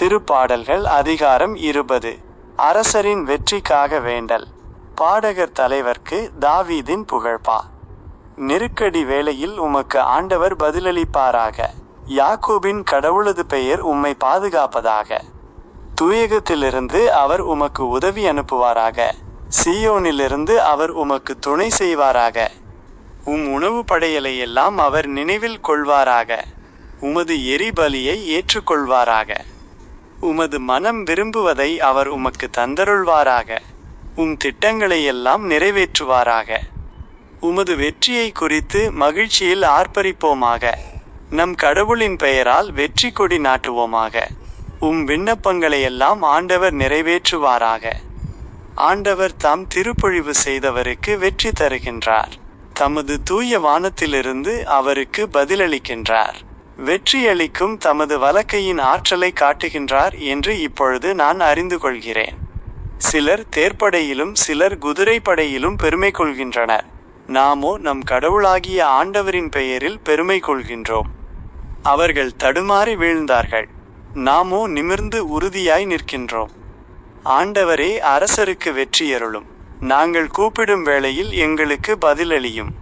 திருப்பாடல்கள் அதிகாரம் இருபது. அரசரின் வெற்றிக்காக வேண்டல். பாடகர் தலைவர்க்கு தாவீதின் புகழ்பா நெருக்கடி வேளையில் உமக்கு ஆண்டவர் பதிலளிப்பாராக. யாக்கோபின் கடவுளது பெயர் உம்மை பாதுகாப்பதாக. துயகத்திலிருந்து அவர் உமக்கு உதவி அனுப்புவாராக. சியோனிலிருந்து அவர் உமக்கு துணை செய்வாராக. உம் உணவு படையலை எல்லாம் அவர் நினைவில் கொள்வாராக. உமது எரிபலியை ஏற்றுக்கொள்வாராக. உமது மனம் விரும்புவதை அவர் உமக்கு தந்தருள்வாராக. உம் திட்டங்களை எல்லாம் நிறைவேற்றுவாராக. உமது வெற்றியை குறித்து மகிழ்ச்சியில் ஆர்ப்பரிப்போமாக. நம் கடவுளின் பெயரால் வெற்றி கொடி நாட்டுவோமாக. உம் விண்ணப்பங்களை எல்லாம் ஆண்டவர் நிறைவேற்றுவாராக. ஆண்டவர் தாம் திருப்பொழிவு செய்தவருக்கு வெற்றி தருகின்றார். தமது தூய வானத்திலிருந்து அவருக்கு பதிலளிக்கின்றார். வெற்றியளிக்கும் தமது வலக்கையின் ஆற்றலை காட்டுகின்றார் என்று இப்பொழுது நான் அறிந்து கொள்கிறேன். சிலர் தேர்ப்படையிலும் சிலர் குதிரைப்படையிலும் பெருமை கொள்கின்றனர். நாமோ நம் கடவுளாகிய ஆண்டவரின் பெயரில் பெருமை கொள்கின்றோம். அவர்கள் தடுமாறி வீழ்ந்தார்கள். நாமோ நிமிர்ந்து உறுதியாய் நிற்கின்றோம். ஆண்டவரே அரசருக்கு வெற்றியருளும். நாங்கள் கூப்பிடும் வேளையில் எங்களுக்கு பதிலளியும்.